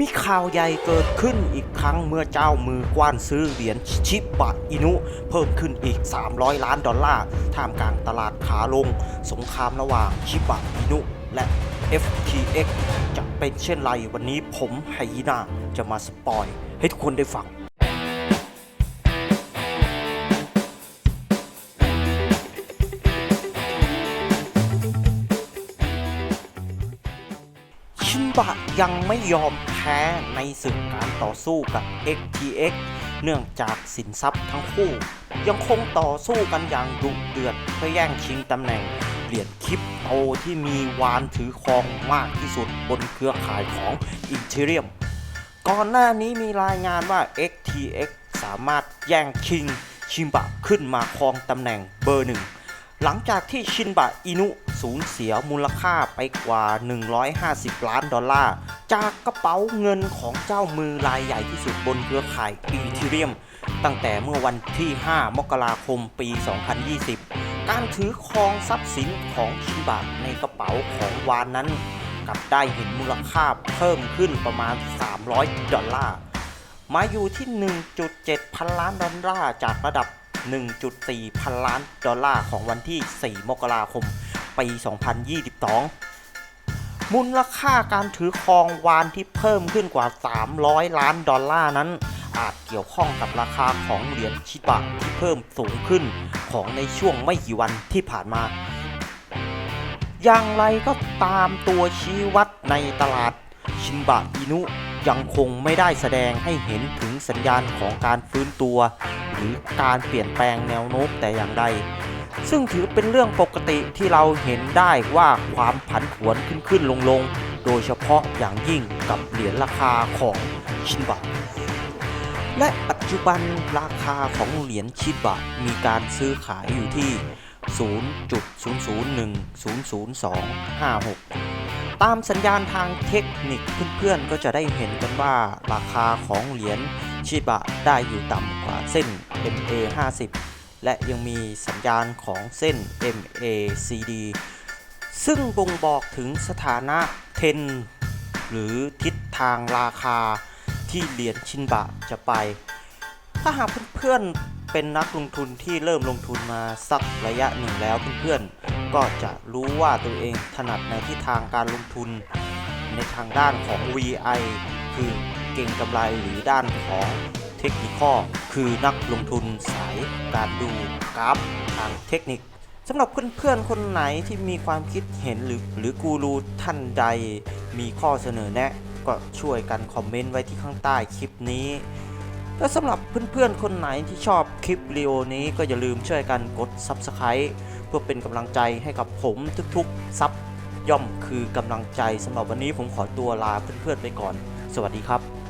มีข่าวใหญ่เกิดขึ้นอีกครั้งเมื่อเจ้ามือกว้านซื้อเหรียญชิบะอินุ เพิ่มขึ้นอีก 300 ล้านดอลลาร์ท่ามกลางตลาดขาลง สงครามระหว่างชิบะอินุ และ FTX จะเป็นเช่นไรวันนี้ผมไฮยีนาจะมาสปอย ให้ทุกคนได้ฟัง บะยังไม่ยอมแพ้ในศึกการต่อสู้กับ XTX เนื่องจากสินทรัพย์ทั้งคู่ ยังคงต่อสู้กันอย่างดุเดือดเพื่อแย่งชิงตำแหน่งเหรียญคริปโตที่มีวานถือครองมากที่สุดบนเครือข่ายของ e t h e r e u m ก่อนหน้านี้มีรายงานว่า XTX สามารถแย่งชิงชินบะขึ้นมาครองตำแหน่งเบอร์หนึ่งหลังจากที่ชินบะอินุ สูญเสียมูลค่าไปกว่า 150 ล้านดอลลาร์ จากกระเป๋าเงินของเจ้ามือรายใหญ่ที่สุดบนเครือข่ายอีเทเรียม ตั้งแต่เมื่อวันที่ 5 มกราคมปี 2020 การถือครองทรัพย์สินของชิบะในกระเป๋าของวานนั้น กลับได้เห็นมูลค่าเพิ่มขึ้นประมาณ 300 ดอลลาร์ มาอยู่ที่ 1.7 พันล้านดอลลาร์จากระดับ 1.4 พันล้านดอลลาร์ของวันที่ 4 มกราคม ปี 2022 มูลค่าการถือครองวานที่เพิ่มขึ้นกว่า 300 ล้านดอลลาร์นั้น อาจเกี่ยวข้องกับราคาของเหรียญชิบะที่เพิ่มสูงขึ้นของในช่วงไม่กี่วันที่ผ่านมา อย่างไรก็ตามตัวชี้วัดในตลาดชินบะอินุยังคงไม่ได้แสดงให้เห็นถึงสัญญาณของการฟื้นตัว หรือการเปลี่ยนแปลงแนวโน้มแต่อย่างใด ซึ่งถือเป็นเรื่องปกติที่เราเห็นได้ว่าความผันผวนขึ้นขึ้นลงลงโดยเฉพาะอย่างยิ่งกับเหรียญราคาของชินบะและปัจจุบันราคาของเหรียญชินบะมีการซื้อขายอยู่ที่ 0.00100256 ตามสัญญาณทางเทคนิคเพื่อนๆก็จะได้เห็นกันว่าราคาของเหรียญชิบะได้อยู่ต่ำกว่าเส้น MA 50 และยังมีสัญญาณของเส้น MACD ซึ่งบ่งบอกถึงสถานะเทรนหรือทิศทางราคาที่เหรียญชินบะจะไป ถ้าหากเพื่อนๆเป็นนักลงทุนที่เริ่มลงทุนมาสักระยะหนึ่งแล้วเพื่อนๆ ก็จะรู้ว่าตัวเองถนัดในทิศทางการลงทุน ในทางด้านของ VI คือเก่งกำไรหรือด้านของ ทคนิคอคือนักลงทุนสายการดูกราฟทางเทคนิคสำหรับเพื่อนๆ คนไหนที่มีความคิดเห็นหรือหรือกูรูท่านใด มีข้อเสนอแนะ ก็ช่วยกันคอมเมนต์ไว้ที่ข้างใต้คลิปนี้และสำหรับเพื่อนๆ คนไหนที่ชอบคลิปวิดีโอนี้ก็อย่าลืมช่วยกันกด Subscribe เพื่อเป็นกำลังใจให้กับผมทุกๆ ซับย่อมคือกำลังใจสำหรับวันนี้ผมขอตัวลาเพื่อนๆไปก่อน สวัสดีครับ